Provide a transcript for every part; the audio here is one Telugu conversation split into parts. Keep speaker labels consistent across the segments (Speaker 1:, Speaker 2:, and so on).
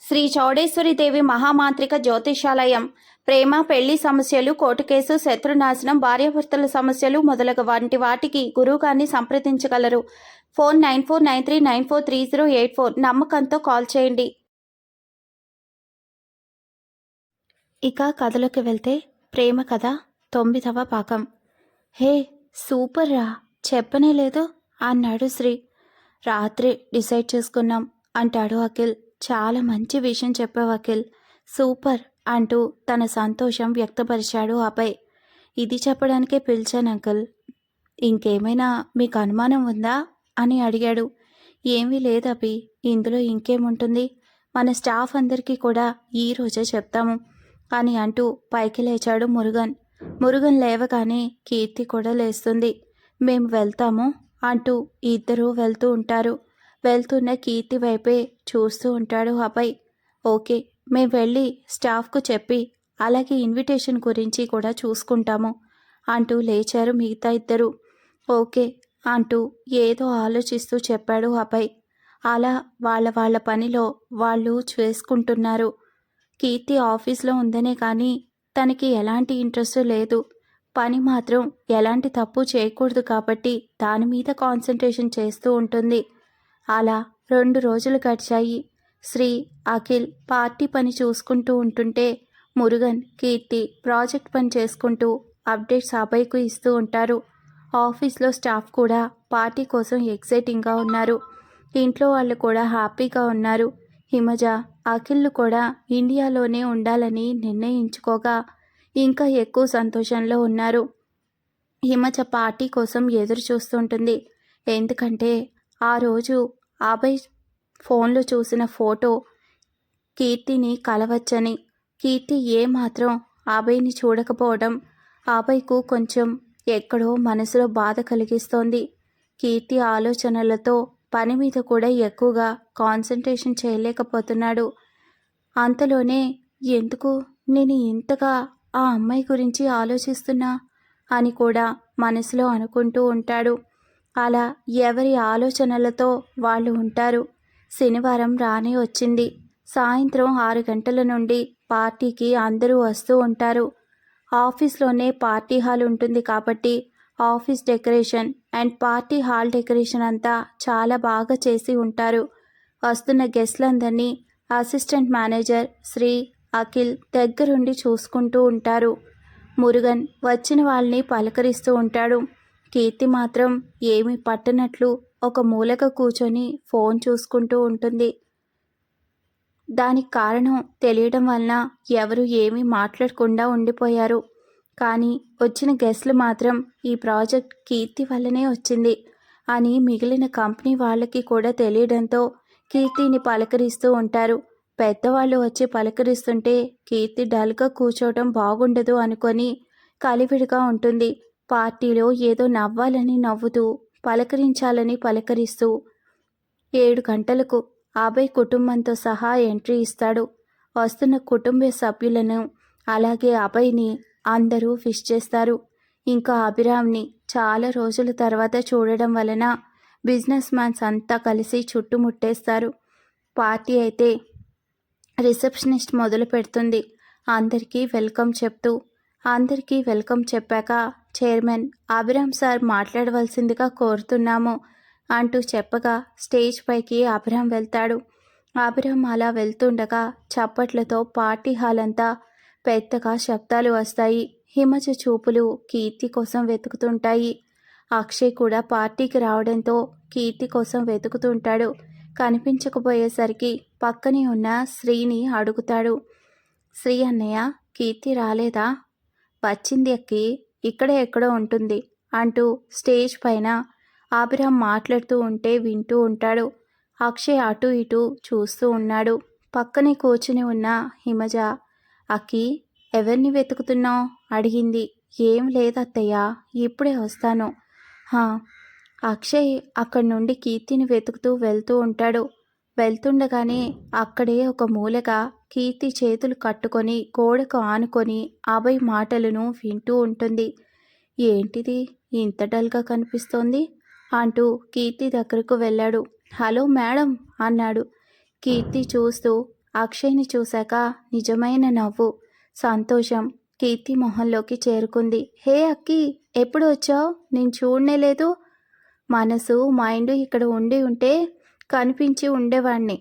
Speaker 1: శ్రీ చౌడేశ్వరి దేవి మహామాంత్రిక జ్యోతిషాలయం. ప్రేమ పెళ్ళి సమస్యలు కోర్టు కేసు శత్రునాశనం భార్యాభర్తల సమస్యలు మొదలగు వంటి వాటికి గురువుగారిని సంప్రదించగలరు. Phone nine four nine three nine four three zero eight four. నమ్మకంతో కాల్ చేయండి. ఇక కథలోకి వెళ్తే ప్రేమ కథ తొమ్మిదవ పాకం హే సూపర్ రా. చెప్పనే లేదు? అన్నాడు శ్రీ. రాత్రి డిసైడ్ చేసుకున్నాం అంటాడు అఖిల్. చాలా మంచి విషయం చెప్పావు అఖిల్. సూపర్ అంటూ తన సంతోషం వ్యక్తపరిచాడు అభయ్. ఇది చెప్పడానికే పిలిచాను అంకుల్. ఇంకేమైనా మీకు అనుమానం ఉందా? అని అడిగాడు. ఏమీ లేదు అభి. ఇందులో ఇంకేముంటుంది? మన స్టాఫ్ అందరికీ కూడా ఈ రోజే చెప్తాము అని అంటూ పైకి లేచాడు మురుగన్. మురుగన్ లేవగానే కీర్తి కూడా లేస్తుంది. మేము వెళ్తాము అంటూ ఇద్దరూ వెళ్తూ ఉంటారు. వెళ్తున్న కీర్తి వైపే చూస్తూ ఉంటాడు అభయ్. ఓకే మేము వెళ్ళి స్టాఫ్కు చెప్పి అలాగే ఇన్విటేషన్ గురించి కూడా చూసుకుంటాము అంటూ లేచారు మిగతా ఇద్దరు. ఓకే అంటూ ఏదో ఆలోచిస్తూ చెప్పాడు అభయ్. అలా వాళ్ళ వాళ్ళ పనిలో వాళ్ళు చేసుకుంటున్నారు. కీర్తి ఆఫీస్లో ఉందనే కానీ తనకి ఎలాంటి ఇంట్రెస్ట్ లేదు. పని మాత్రం ఎలాంటి తప్పు చేయకూడదు కాబట్టి దాని మీద కాన్సన్ట్రేషన్ చేస్తూ ఉంటుంది. అలా రెండు రోజులు గడిచాయి. శ్రీ అఖిల్ పార్టీ పని చూసుకుంటూ ఉంటుంటే మురుగన్ కీర్తి ప్రాజెక్ట్ పని చేసుకుంటూ అప్డేట్స్ అభయ్కు ఇస్తూ ఉంటారు. ఆఫీస్లో స్టాఫ్ కూడా పార్టీ కోసం ఎక్సైటింగ్గా ఉన్నారు. ఇంట్లో వాళ్ళు కూడా హ్యాపీగా ఉన్నారు. హిమజ అఖిల్లు కూడా ఇండియాలోనే ఉండాలని నిర్ణయించుకోగా ఇంకా ఎక్కువ సంతోషంలో ఉన్నారు. హిమజ పార్టీ కోసం ఎదురు చూస్తుంటుంది ఎందుకంటే ఆ రోజు అభయ్ ఫోన్లో చూసిన ఫోటో కీర్తిని కలవచ్చని. కీర్తి ఏమాత్రం అభయ్ని చూడకపోవడం అభయ్కు కొంచెం ఎక్కడో మనసులో బాధ కలిగిస్తోంది. కీర్తి ఆలోచనలతో పని మీద కూడా ఎక్కువగా కాన్సన్ట్రేషన్ చేయలేకపోతున్నాడు. అంతలోనే ఎందుకు నేను ఇంతగా ఆ అమ్మాయి గురించి ఆలోచిస్తున్నా అని కూడా మనసులో అనుకుంటూ ఉంటాడు. అలా ఎవరి ఆలోచనలతో వాళ్ళు ఉంటారు. శనివారం రానే వచ్చింది. సాయంత్రం ఆరు గంటల నుండి పార్టీకి అందరూ వస్తూ ఉంటారు. ఆఫీస్లోనే పార్టీ హాల్ ఉంటుంది కాబట్టి office decoration and party hall decoration అంతా చాలా బాగా చేసి ఉంటారు. వస్తున్న గెస్ట్లందరినీ అసిస్టెంట్ మేనేజర్ శ్రీ అఖిల్ దగ్గరుండి చూసుకుంటూ ఉంటారు. మురుగన్ వచ్చిన వాళ్ళని పలకరిస్తూ ఉంటాడు. కీర్తి మాత్రం ఏమి పట్టనట్లు ఒక మూలక కూర్చొని ఫోన్ చూసుకుంటూ ఉంటుంది. దానికి కారణం తెలియడం వలన ఎవరు ఏమీ మాట్లాడకుండా ఉండిపోయారు. కానీ వచ్చిన గెస్ట్లు మాత్రం ఈ ప్రాజెక్ట్ కీర్తి వల్లనే వచ్చింది అని మిగిలిన కంపెనీ వాళ్ళకి కూడా తెలియడంతో కీర్తిని పలకరిస్తూ ఉంటారు. పెద్దవాళ్ళు వచ్చి పలకరిస్తుంటే కీర్తి డల్గా కూర్చోవడం బాగుండదు అనుకొని కలివిడిగా ఉంటుంది. పార్టీలో ఏదో నవ్వాలని నవ్వుతూ పలకరించాలని పలకరిస్తూ ఏడు గంటలకు అభయ్ కుటుంబంతో సహా ఎంట్రీ ఇస్తాడు. వస్తున్న కుటుంబ సభ్యులను అలాగే అభయ్ని అందరూ ఫిష్ చేస్తారు. ఇంకా అభిరామ్ని చాలా రోజుల తర్వాత చూడడం వలన బిజినెస్ మ్యాన్స్ అంతా కలిసి చుట్టుముట్టేస్తారు. పార్టీ అయితే రిసెప్షనిస్ట్ మొదలు పెడుతుంది అందరికీ వెల్కమ్ చెప్తూ అందరికీ వెల్కమ్ చెప్పాక చైర్మన్ అభిరామ్ సార్ మాట్లాడవలసిందిగా కోరుతున్నాము అంటూ చెప్పగా స్టేజ్ పైకి అభిరామ్ వెళ్తాడు. అభిరామ్ అలా వెళ్తుండగా చప్పట్లతో పార్టీ హాల్ అంతా పెద్దగా శబ్దాలు వస్తాయి. హిమజ చూపులు కీర్తి కోసం వెతుకుతుంటాయి. అక్షయ్ కూడా పార్టీకి రావడంతో కీర్తి కోసం వెతుకుతుంటాడు. కనిపించకపోయేసరికి పక్కనే ఉన్న శ్రీని అడుగుతాడు. శ్రీ అన్నయ్య కీర్తి రాలేదా? వచ్చింది ఎక్కి ఇక్కడే ఎక్కడో ఉంటుంది అంటూ స్టేజ్ పైన అభిరామ్ మాట్లాడుతూ ఉంటే వింటూ ఉంటాడు. అక్షయ్ అటు ఇటు చూస్తూ ఉన్నాడు. పక్కనే కూర్చుని ఉన్న హిమజ అక్కి ఎవరిని వెతుకుతున్నావు? అడిగింది. ఏం లేదత్తయ్య ఇప్పుడే వస్తాను. హా. అక్షయ్ అక్కడి నుండి కీర్తిని వెతుకుతూ వెళ్తూ ఉంటాడు. వెళ్తుండగానే అక్కడే ఒక మూలగా కీర్తి చేతులు కట్టుకొని గోడకు ఆనుకొని అభయ్ మాటలను వింటూ ఉంటుంది. ఏంటిది? ఇంత డల్గా కనిపిస్తోంది? అంటూ కీర్తి దగ్గరకు వెళ్ళాడు. హలో మేడం అన్నాడు. కీర్తి చూస్తూ అక్షయ్ని చూశాక నిజమైన నవ్వు సంతోషం కీర్తి మొహంలోకి చేరుకుంది. హే అక్కి ఎప్పుడు వచ్చావు? నేను చూడనే లేదు. మనసు మైండ్ ఇక్కడ ఉండి ఉంటే కనిపించి ఉండేవాణ్ణి.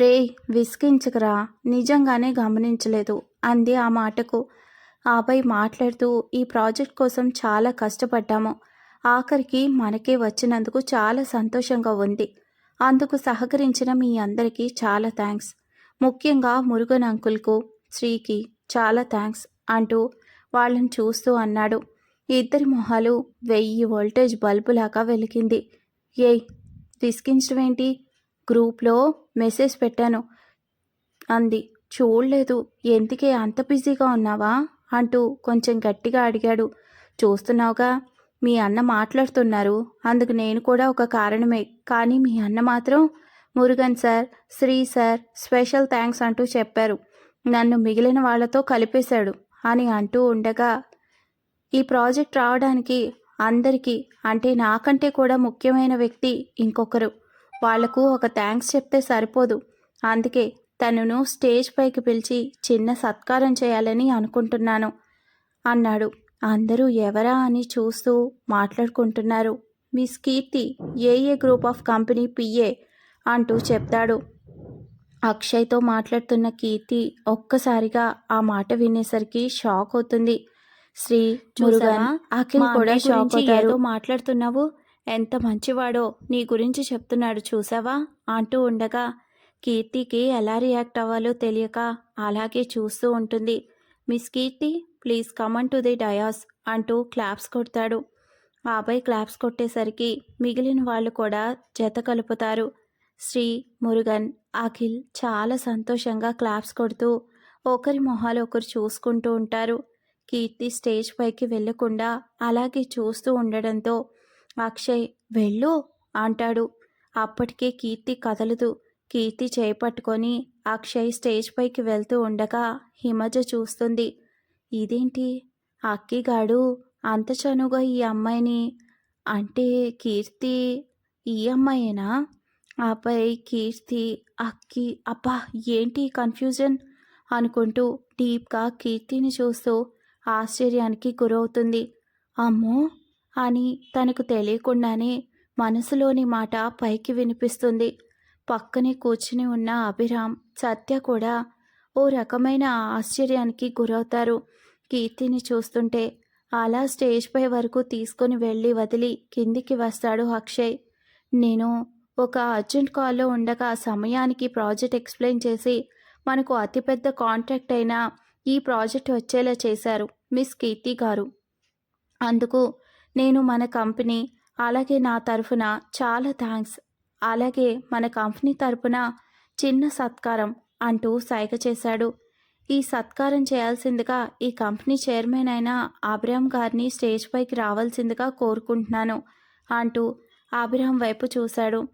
Speaker 1: రే విసిగించకరా. నిజంగానే గమనించలేదు అంది ఆ మాటకు. ఆపై మాట్లాడుతూ ఈ ప్రాజెక్ట్ కోసం చాలా కష్టపడ్డాము. ఆఖరికి మనకే వచ్చినందుకు చాలా సంతోషంగా ఉంది. అందుకు సహకరించిన మీ అందరికీ చాలా థ్యాంక్స్ ముఖ్యంగా మురుగన్ అంకుల్కు శ్రీకి చాలా థ్యాంక్స్ అంటూ వాళ్ళని చూస్తూ అన్నాడు. ఇద్దరి మొహాలు వెయ్యి వోల్టేజ్ బల్బులాగా వెలిగింది. ఏయ్ విసిగించడం ఏంటి? గ్రూప్లో మెసేజ్ పెట్టాను. అంది. చూడలేదు. ఎందుకే అంత బిజీగా ఉన్నావా? అంటూ కొంచెం గట్టిగా అడిగాడు. చూస్తున్నావుగా మీ అన్న మాట్లాడుతున్నారు. అందుకు నేను కూడా ఒక కారణమే. కానీ మీ అన్న మాత్రం Murugan sir Sri sir special thanks అంటూ చెప్పారు. నన్ను మిగిలిన వాళ్ళతో కలిపేశాడు అని అంటూ ఉండగా ఈ ప్రాజెక్ట్ రావడానికి అందరికీ అంటే నాకంటే కూడా ముఖ్యమైన వ్యక్తి ఇంకొకరు. వాళ్ళకు ఒక థ్యాంక్స్ చెప్తే సరిపోదు. అందుకే తనను స్టేజ్ పైకి పిలిచి చిన్న సత్కారం చేయాలని అనుకుంటున్నాను అన్నాడు. అందరూ ఎవరా అని చూస్తూ మాట్లాడుకుంటున్నారు. మిస్ కీర్తి ఏఏ గ్రూప్ ఆఫ్ కంపెనీ పిఏ అంటూ చెప్తాడు. అక్షయ్తో మాట్లాడుతున్న కీర్తి ఒక్కసారిగా ఆ మాట వినేసరికి షాక్ అవుతుంది. శ్రీ మురుగన్ అఖిల్ కూడా షాక్ అవుతారు. మాట్లాడుతున్నావు? ఎంత మంచివాడో నీ గురించి చెప్తున్నాడు చూసావా? అంటూ ఉండగా కీర్తికి ఎలా రియాక్ట్ అవ్వాలో తెలియక అలాగే చూస్తూ ఉంటుంది. Miss Keerthi please come on to the dais అంటూ క్లాప్స్ కొడతాడు. ఆపై క్లాప్స్ కొట్టేసరికి మిగిలిన వాళ్ళు కూడా జత కలుపుతారు. శ్రీ మురుగన్ అఖిల్ చాలా సంతోషంగా క్లాప్స్ కొడుతూ ఒకరి మొహాలు ఒకరు చూసుకుంటూ ఉంటారు. కీర్తి స్టేజ్ పైకి వెళ్ళకుండా అలాగే చూస్తూ ఉండడంతో అక్షయ్ వెళ్ళు అంటాడు. అప్పటికే కీర్తి కదలదు. కీర్తి చేపట్టుకొని అక్షయ్ స్టేజ్ పైకి వెళ్తూ ఉండగా హిమజ చూస్తుంది. ఇదేంటి? అక్కిగాడు అంత చనుగా ఈ అమ్మాయిని అంటే కీర్తి ఈ అమ్మాయేనా ఆపై కీర్తి అక్కి అబ్బా ఏంటి కన్ఫ్యూజన్ అనుకుంటూ డీప్గా కీర్తిని చూస్తూ ఆశ్చర్యానికి గురవుతుంది. అమ్మో! అని తనకు తెలియకుండానే మనసులోని మాట పైకి వినిపిస్తుంది. పక్కనే కూర్చుని ఉన్న అభిరామ్ సత్య కూడా ఓ రకమైన ఆశ్చర్యానికి గురవుతారు. కీర్తిని చూస్తుంటే అలా స్టేజ్పై వరకు తీసుకొని వెళ్ళి వదిలి కిందికి వస్తాడు అక్షయ్. నేను ఒక అర్జెంట్ కాల్లో ఉండగా సమయానికి ప్రాజెక్ట్ ఎక్స్ప్లెయిన్ చేసి మనకు అతిపెద్ద కాంట్రాక్ట్ అయిన ఈ ప్రాజెక్ట్ వచ్చేలా చేశారు. మిస్ కీర్తి గారు. అందుకు నేను మన కంపెనీ అలాగే నా తరఫున చాలా థ్యాంక్స్ అలాగే మన కంపెనీ తరఫున చిన్న సత్కారం అంటూ సైగ చేశాడు. ఈ సత్కారం చేయాల్సిందిగా ఈ కంపెనీ చైర్మన్ అయిన అబ్రామ్ గారిని స్టేజ్ పైకి రావాల్సిందిగా కోరుకుంటున్నాను అంటూ అభిరామ్ వైపు చూశాడు.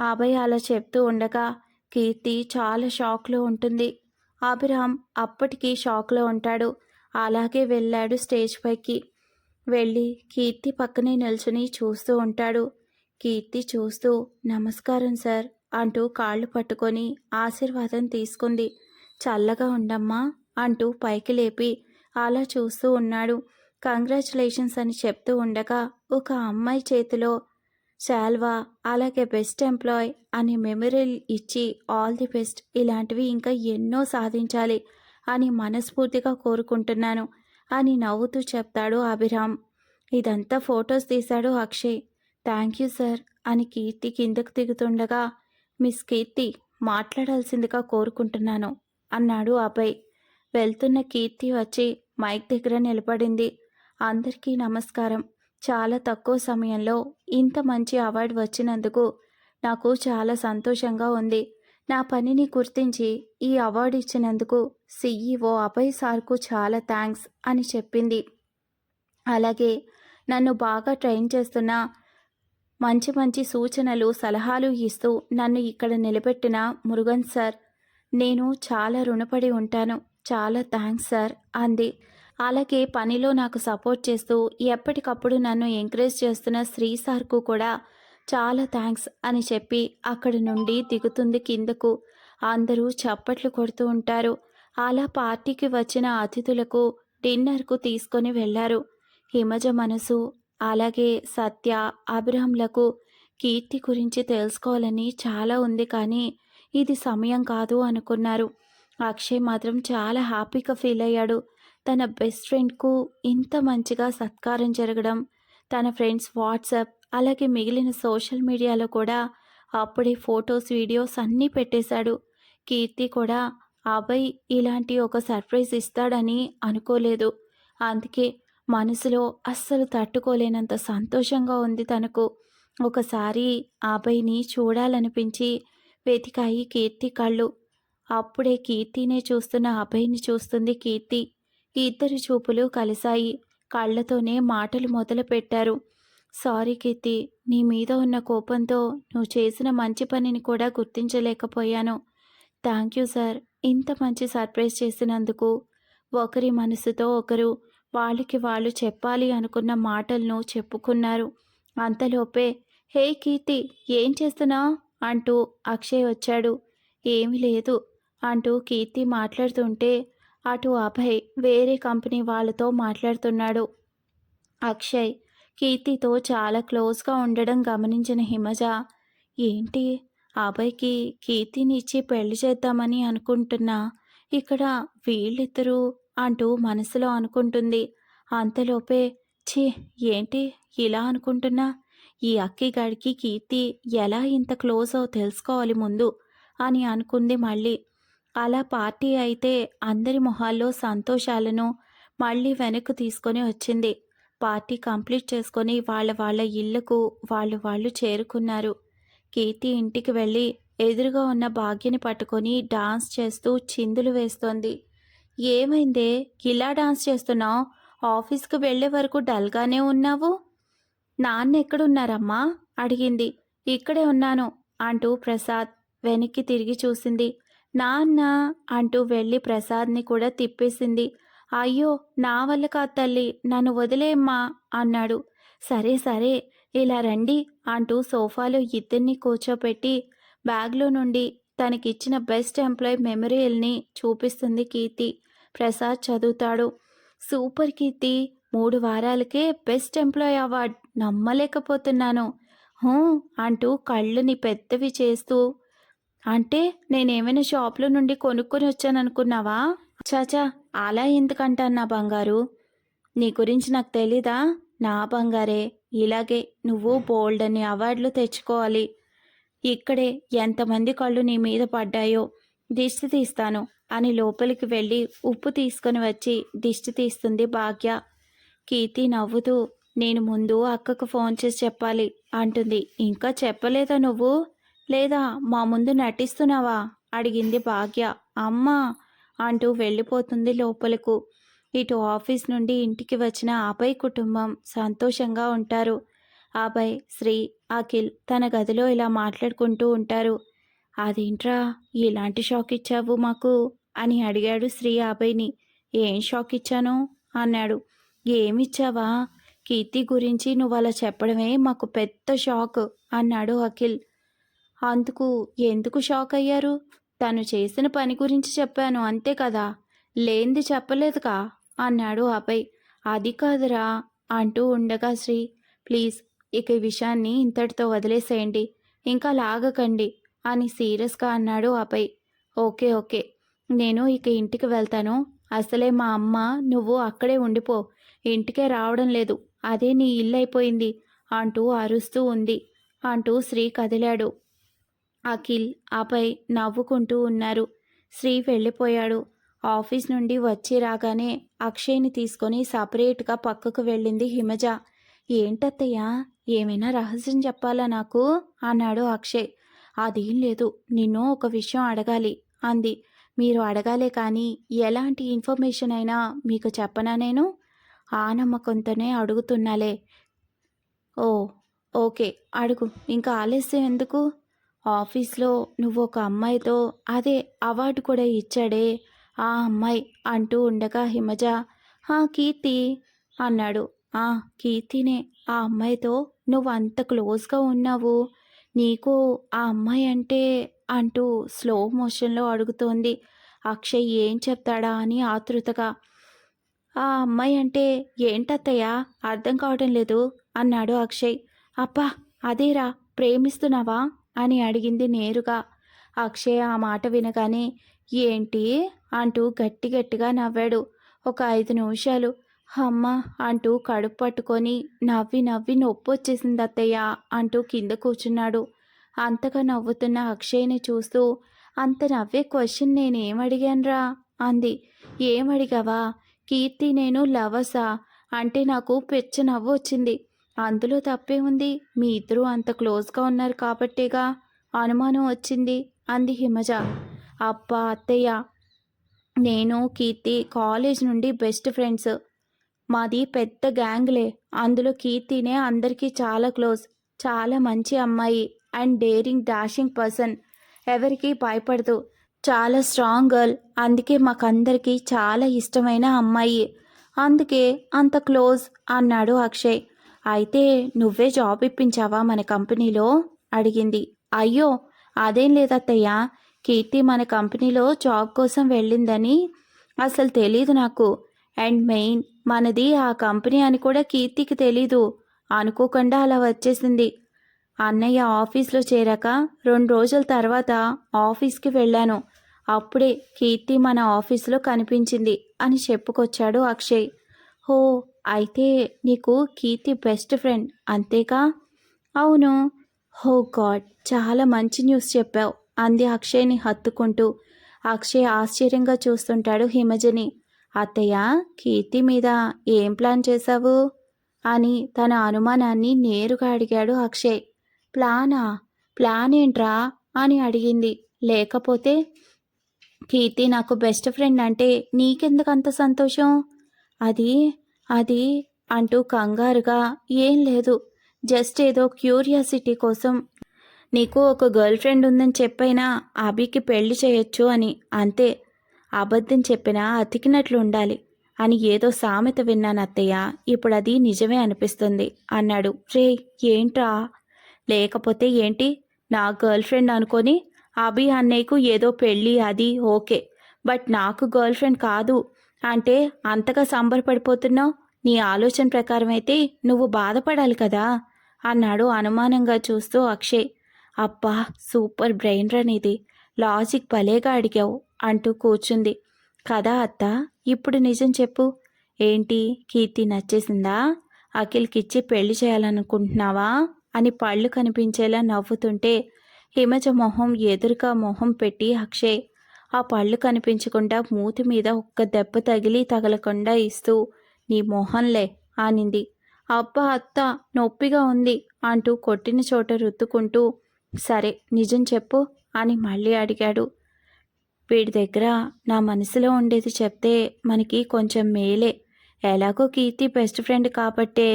Speaker 1: ఆభయ్ అలా చెప్తూ ఉండగా కీర్తి చాలా షాక్లో ఉంటుంది. అభిరామ్ అప్పటికీ షాక్లో ఉంటాడు. అలాగే వెళ్ళాడు స్టేజ్ పైకి. వెళ్ళి కీర్తి పక్కనే నిల్చుని చూస్తూ ఉంటాడు. కీర్తి చూస్తూ నమస్కారం సార్ అంటూ కాళ్ళు పట్టుకొని ఆశీర్వాదం తీసుకుంది. చల్లగా ఉండమ్మా అంటూ పైకి లేపి అలా చూస్తూ ఉన్నాడు. కంగ్రాచులేషన్స్ అని చెప్తూ ఉండగా ఒక అమ్మాయి చేతిలో శాల్వా అలాగే బెస్ట్ ఎంప్లాయ్ అనే మెమరీల్ ఇచ్చి ఆల్ ది బెస్ట్ ఇలాంటివి ఇంకా ఎన్నో సాధించాలి. అని మనస్ఫూర్తిగా కోరుకుంటున్నాను అని నవ్వుతూ చెప్తాడు అభిరామ్. ఇదంతా ఫొటోస్ తీశాడు అక్షయ్. థ్యాంక్ యూ సార్ అని కీర్తి కిందకు దిగుతుండగా మిస్ కీర్తి మాట్లాడాల్సిందిగా కోరుకుంటున్నాను అన్నాడు అభయ్. వెళ్తున్న కీర్తి వచ్చి మైక్ దగ్గర నిలబడింది. అందరికీ నమస్కారం. చాలా తక్కువ సమయంలో ఇంత మంచి అవార్డు వచ్చినందుకు నాకు చాలా సంతోషంగా ఉంది. నా పనిని గుర్తించి ఈ అవార్డు ఇచ్చినందుకు సిఈఓ అభయ్ సార్కు చాలా థ్యాంక్స్ అని చెప్పింది. అలాగే నన్ను బాగా ట్రైన్ చేస్తున్న మంచి మంచి సూచనలు సలహాలు ఇస్తూ నన్ను ఇక్కడ నిలబెట్టిన మురుగన్ సార్ నేను చాలా రుణపడి ఉంటాను. చాలా థ్యాంక్స్ సార్ అంది. అలాగే పనిలో నాకు సపోర్ట్ చేస్తూ ఎప్పటికప్పుడు నన్ను ఎంకరేజ్ చేస్తున్న శ్రీ సార్కు కూడా చాలా థ్యాంక్స్ అని చెప్పి అక్కడి నుండి దిగుతుంది కిందకు. అందరూ చప్పట్లు కొడుతూ ఉంటారు. అలా పార్టీకి వచ్చిన అతిథులకు డిన్నర్కు తీసుకొని వెళ్ళారు. హిమజ మనసు అలాగే సత్య అభిరామ్లకు కీర్తి గురించి తెలుసుకోవాలని చాలా ఉంది కానీ ఇది సమయం కాదు అనుకున్నారు. అక్షయ్ మాత్రం చాలా హ్యాపీగా ఫీల్ అయ్యాడు. తన బెస్ట్ ఫ్రెండ్కు ఇంత మంచిగా సత్కారం జరగడం తన ఫ్రెండ్స్ వాట్సాప్ అలాగే మిగిలిన సోషల్ మీడియాలో కూడా అప్పుడే ఫొటోస్ వీడియోస్ అన్నీ పెట్టేశాడు. కీర్తి కూడా అభయ్ ఇలాంటి ఒక సర్ప్రైజ్ ఇస్తాడని అనుకోలేదు. అందుకే మనసులో అస్సలు తట్టుకోలేనంత సంతోషంగా ఉంది తనకు. ఒకసారి అభయ్ని చూడాలనిపించి వెతికాయి కీర్తి కళ్ళు. అప్పుడే కీర్తినే చూస్తున్న అభయ్ని చూస్తుంది కీర్తి. ఇద్దరి చూపులు కలిశాయి. కళ్ళతోనే మాటలు మొదలుపెట్టారు. సారీ కీర్తి నీ మీద ఉన్న కోపంతో నువ్వు చేసిన మంచి పనిని కూడా గుర్తించలేకపోయాను. Thank you sir. ఇంత మంచి సర్ప్రైజ్ చేసినందుకు ఒకరి మనసుతో ఒకరు వాళ్ళకి వాళ్ళు చెప్పాలి అనుకున్న మాటలను చెప్పుకున్నారు. అంతలోపే హే కీర్తి ఏం చేస్తున్నా అంటూ అక్షయ్ వచ్చాడు. ఏమీ లేదు అంటూ కీర్తి మాట్లాడుతుంటే అటు అభయ్ వేరే కంపెనీ వాళ్ళతో మాట్లాడుతున్నాడు. అక్షయ్ కీర్తితో చాలా క్లోజ్గా ఉండడం గమనించిన హిమజ ఏంటి? అబ్బాయికి కీర్తిని ఇచ్చి పెళ్ళి చేద్దామని అనుకుంటున్నా. ఇక్కడ వీళ్ళిద్దరూ అంటూ మనసులో అనుకుంటుంది. అంతలోపే ఛీ ఏంటి? ఇలా అనుకుంటున్నా? ఈ అక్కిగాడికి కీర్తి ఎలా ఇంత క్లోజ్ అవు తెలుసుకోవాలి ముందు అని అనుకుంది మళ్ళీ. అలా పార్టీ అయితే అందరి మొహాల్లో సంతోషాలను మళ్ళీ వెనక్కు తీసుకొని వచ్చింది. పార్టీ కంప్లీట్ చేసుకొని వాళ్ళ వాళ్ళ ఇళ్ళకు వాళ్ళు వాళ్ళు చేరుకున్నారు. కీర్తి ఇంటికి వెళ్ళి ఎదురుగా ఉన్న భాగ్యని పట్టుకొని డాన్స్ చేస్తూ చిందులు వేస్తోంది. ఏమైందే? ఇలా డాన్స్ చేస్తున్నావు? ఆఫీస్కి వెళ్ళే వరకు డల్గానే ఉన్నావు? నాన్న ఎక్కడున్నారమ్మా? అడిగింది. ఇక్కడే ఉన్నాను అంటూ ప్రసాద్ వెనక్కి తిరిగి చూసింది. నాన్న అంటూ వెళ్ళి ప్రసాద్ని కూడా తిప్పేసింది. అయ్యో నా వల్ల కాదు తల్లి నన్ను వదిలేమ్మా అన్నాడు. సరే సరే ఇలా రండి అంటూ సోఫాలో ఇద్దరిని కూర్చోపెట్టి బ్యాగ్లో నుండి తనకిచ్చిన బెస్ట్ ఎంప్లాయ్ మెమరీల్ని చూపిస్తుంది కీర్తి. ప్రసాద్ చదువుతాడు. సూపర్ కీర్తి మూడు వారాలకే బెస్ట్ ఎంప్లాయ్ అవార్డ్ నమ్మలేకపోతున్నాను. హూ అంటూ కళ్ళుని పెద్దవి చేస్తూ అంటే నేనేమైనా షాప్లో నుండి కొనుక్కొని వచ్చాననుకున్నావా? చాచా అలా ఎందుకంటాను నా బంగారు? నీ గురించి నాకు తెలీదా? నా బంగారే ఇలాగే నువ్వు బోల్డ్ అని అవార్డులు తెచ్చుకోవాలి. ఇక్కడే ఎంతమంది కళ్ళు నీ మీద పడ్డాయో దిష్టి తీస్తాను అని లోపలికి వెళ్ళి ఉప్పు తీసుకొని వచ్చి దిష్టి తీస్తుంది భాగ్య. కీర్తి నవ్వుతూ నేను ముందు అక్కకు ఫోన్ చేసి చెప్పాలి అంటుంది. ఇంకా చెప్పలేదా నువ్వు? లేదా మా ముందు నటిస్తున్నావా? అడిగింది భాగ్య. అమ్మా! అంటూ వెళ్ళిపోతుంది లోపలకు. ఇటు ఆఫీస్ నుండి ఇంటికి వచ్చిన అభయ్ కుటుంబం సంతోషంగా ఉంటారు. అభయ్ శ్రీ అఖిల్ తన గదిలో ఇలా మాట్లాడుకుంటూ ఉంటారు. అదేంట్రా ఇలాంటి షాక్ ఇచ్చావు మాకు? అని అడిగాడు శ్రీ అభయ్ని ఏం షాక్ ఇచ్చాను? అన్నాడు. ఏమిచ్చావా? కీర్తి గురించి నువ్వు అలా చెప్పడమే మాకు పెద్ద షాక్ అన్నాడు అఖిల్. అందుకు ఎందుకు షాక్ అయ్యారు? తను చేసిన పని గురించి చెప్పాను అంతే కదా? లేంది చెప్పలేదుగా? అన్నాడు అభయ్. అది కాదురా అంటూ ఉండగా శ్రీ ప్లీజ్ ఇక ఈ విషయాన్ని ఇంతటితో వదిలేసేయండి ఇంకా లాగకండి అని సీరియస్గా అన్నాడు అభయ్. ఓకే ఓకే నేను ఇక ఇంటికి వెళ్తాను. అసలే మా అమ్మ నువ్వు అక్కడే ఉండిపో ఇంటికే రావడం లేదు అదే నీ ఇల్లు అయిపోయింది అంటూ అరుస్తూ ఉంది అంటూ శ్రీ కదిలాడు. అఖిల్ ఆపై నవ్వుకుంటూ ఉన్నారు. శ్రీ వెళ్ళిపోయాడు. ఆఫీస్ నుండి వచ్చి రాగానే అక్షయ్ని తీసుకొని సపరేట్గా పక్కకు వెళ్ళింది హిమజ. ఏంటత్తయ్యా ఏమైనా రహస్యం చెప్పాలా నాకు? అన్నాడు అక్షయ్. అదేం లేదు నిన్ను ఒక విషయం అడగాలి అంది. మీరు అడగాలే కానీ ఎలాంటి ఇన్ఫర్మేషన్ అయినా మీకు చెప్పనా నేను? ఆ నమ్మకంతోనే అడుగుతున్నాలే. ఓ ఓకే అడుగు. ఇంకా ఆలస్యం ఎందుకు? ఆఫీస్లో నువ్వు ఒక అమ్మాయితో అదే అవార్డు కూడా ఇచ్చాడే. ఆ అమ్మాయి అంటూ ఉండగా హిమజ ఆ కీర్తి అన్నాడు. ఆ కీర్తినే ఆ అమ్మాయితో నువ్వు అంత క్లోజ్గా ఉన్నావు. నీకు ఆ అమ్మాయి అంటే అంటూ స్లో మోషన్లో అడుగుతోంది. అక్షయ్ ఏం చెప్తాడా అని ఆతృతగా ఆ అమ్మాయి అంటే ఏంటత్తయ్య? అర్థం కావడం లేదు అన్నాడు అక్షయ్. అప్పా అదేరా ప్రేమిస్తున్నావా? అని అడిగింది నేరుగా. అక్షయ్ ఆ మాట వినగానే ఏంటి? అంటూ గట్టి గట్టిగా నవ్వాడు. ఒక ఐదు నిమిషాలు అమ్మ అంటూ కడుపు పట్టుకొని నవ్వి నవ్వి నొప్పి వచ్చేసింది అత్తయ్య అంటూ కింద కూర్చున్నాడు. అంతగా నవ్వుతున్న అక్షయ్ని చూస్తూ అంత నవ్వే క్వశ్చన్ నేనేం అడిగానురా? అంది. ఏం అడిగావా? కీర్తి నేను లవసా అంటే నాకు పెచ్చ నవ్వు వచ్చింది. అందులో తప్పే ఉంది. మీ ఇద్దరూ అంత క్లోజ్గా ఉన్నారు కాబట్టేగా అనుమానం వచ్చింది అంది హిమజ. అబ్బా అత్తయ్య నేను కీర్తి కాలేజ్ నుండి బెస్ట్ ఫ్రెండ్స్. మాది పెద్ద గ్యాంగ్లే. అందులో కీర్తినే అందరికీ చాలా క్లోజ్ చాలా మంచి అమ్మాయి అండ్ డేరింగ్ డాషింగ్ పర్సన్. ఎవరికీ భయపడదు. చాలా స్ట్రాంగ్ గర్ల్. అందుకే మాకందరికీ చాలా ఇష్టమైన అమ్మాయి. అందుకే అంత క్లోజ్ అన్నాడు అక్షయ్. అయితే నువ్వే జాబ్ ఇప్పించావా మన కంపెనీలో? అడిగింది. అయ్యో అదేం లేదత్తయ్య. కీర్తి మన కంపెనీలో జాబ్ కోసం వెళ్ళిందని అసలు తెలీదు నాకు. అండ్ మెయిన్ మనది ఆ కంపెనీ అని కూడా కీర్తికి తెలీదు. అనుకోకుండా అలా వచ్చేసింది. అన్నయ్య ఆఫీస్లో చేరాక రెండు రోజుల తర్వాత ఆఫీస్కి వెళ్ళాను. అప్పుడే కీర్తి మన ఆఫీసులో కనిపించింది అని చెప్పుకొచ్చాడు అక్షయ్. హో అయితే నీకు కీర్తి బెస్ట్ ఫ్రెండ్ అంతేగా? అవును. హో గాడ్ చాలా మంచి న్యూస్ చెప్పావు అంది అక్షయ్ని హత్తుకుంటూ. అక్షయ్ ఆశ్చర్యంగా చూస్తుంటాడు హిమజని. అత్తయ్య కీర్తి మీద ఏం ప్లాన్ చేశావు? అని తన అనుమానాన్ని నేరుగా అడిగాడు అక్షయ్. ప్లానా ప్లాన్ ఏంట్రా? అని అడిగింది. లేకపోతే కీర్తి నాకు బెస్ట్ ఫ్రెండ్ అంటే నీకెందుకు అంత సంతోషం? అది అది అంటూ కంగారుగా ఏం లేదు జస్ట్ ఏదో క్యూరియాసిటీ కోసం. నీకు ఒక గర్ల్ ఫ్రెండ్ ఉందని చెప్పైనా అభికి పెళ్ళి చేయొచ్చు అని అంతే. అబద్ధం చెప్పినా అతికినట్లు ఉండాలి అని ఏదో సామెత విన్నాను అత్తయ్య. ఇప్పుడు అది నిజమే అనిపిస్తుంది అన్నాడు. రే ఏంట్రా? లేకపోతే ఏంటి? నా గర్ల్ ఫ్రెండ్ అనుకొని అభి అన్నయ్యకు ఏదో పెళ్ళి అది ఓకే. బట్ నాకు గర్ల్ ఫ్రెండ్ కాదు. అంటే అంతగా సంబరపడిపోతున్నావు? నీ ఆలోచన ప్రకారం అయితే నువ్వు బాధపడాలి కదా? అన్నాడు అనుమానంగా చూస్తూ అక్షయ్. అబ్బా సూపర్ బ్రెయిన్ రన్ ఇది. లాజిక్ భలేగా అడిగావు అంటూ కూర్చుంది. కదా అత్త ఇప్పుడు నిజం చెప్పు. ఏంటి కీర్తి నచ్చేసిందా? అఖిల్కిచ్చి పెళ్ళి చేయాలనుకుంటున్నావా? అని పళ్ళు కనిపించేలా నవ్వుతుంటే హిమజ మొహం ఎదురుగా మొహం పెట్టి అక్షయ్ ఆ పళ్ళు కనిపించకుండా మూతి మీద ఒక్క దెబ్బ తగిలి తగలకుండా ఇస్తూ నీ మొహంలే అనింది. అబ్బా అత్త నొప్పిగా ఉంది అంటూ కొట్టిన చోట రుత్తుకుంటూ సరే నిజం చెప్పు అని మళ్ళీ అడిగాడు. వీడి దగ్గర నా మనసులో ఉండేది చెప్తే మనకి కొంచెం మేలే. ఎలాగో కీర్తి బెస్ట్ ఫ్రెండ్ కాబట్టే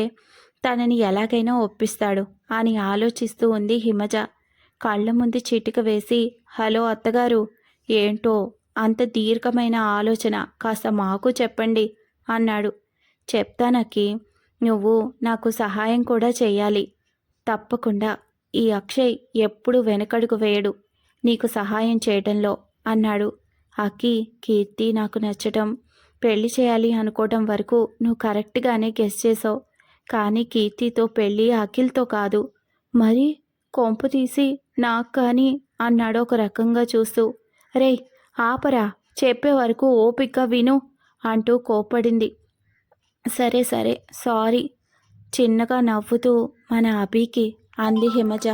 Speaker 1: తనని ఎలాగైనా ఒప్పిస్తాడు అని ఆలోచిస్తూ ఉంది హిమజ. కళ్ళ ముందు చిటిక వేసి హలో అత్తగారు ఏంటో అంత దీర్ఘమైన ఆలోచన కాస్త మాకు చెప్పండి అన్నాడు. చెప్తానకి నువ్వు నాకు సహాయం కూడా చేయాలి తప్పకుండా ఈ అక్షయ్ ఎప్పుడు వెనకడుగు వేయడు. నీకు సహాయం చేయటంలో అన్నాడు. అక్కి కీర్తి నాకు నచ్చటం పెళ్ళి చేయాలి అనుకోవటం వరకు నువ్వు కరెక్ట్గానే గెస్ చేసావు. కానీ కీర్తితో పెళ్ళి అఖిల్తో కాదు. మరి కొంపు తీసి నాకు కానీ అన్నాడు ఒక రకంగా చూస్తూ. రే ఆపరా. చెప్పే వరకు ఓపిక విను అంటూ కోప్పడింది. సరే సరే. సారీ. చిన్నగా నవ్వుతూ మన అభికి అంది హిమజ.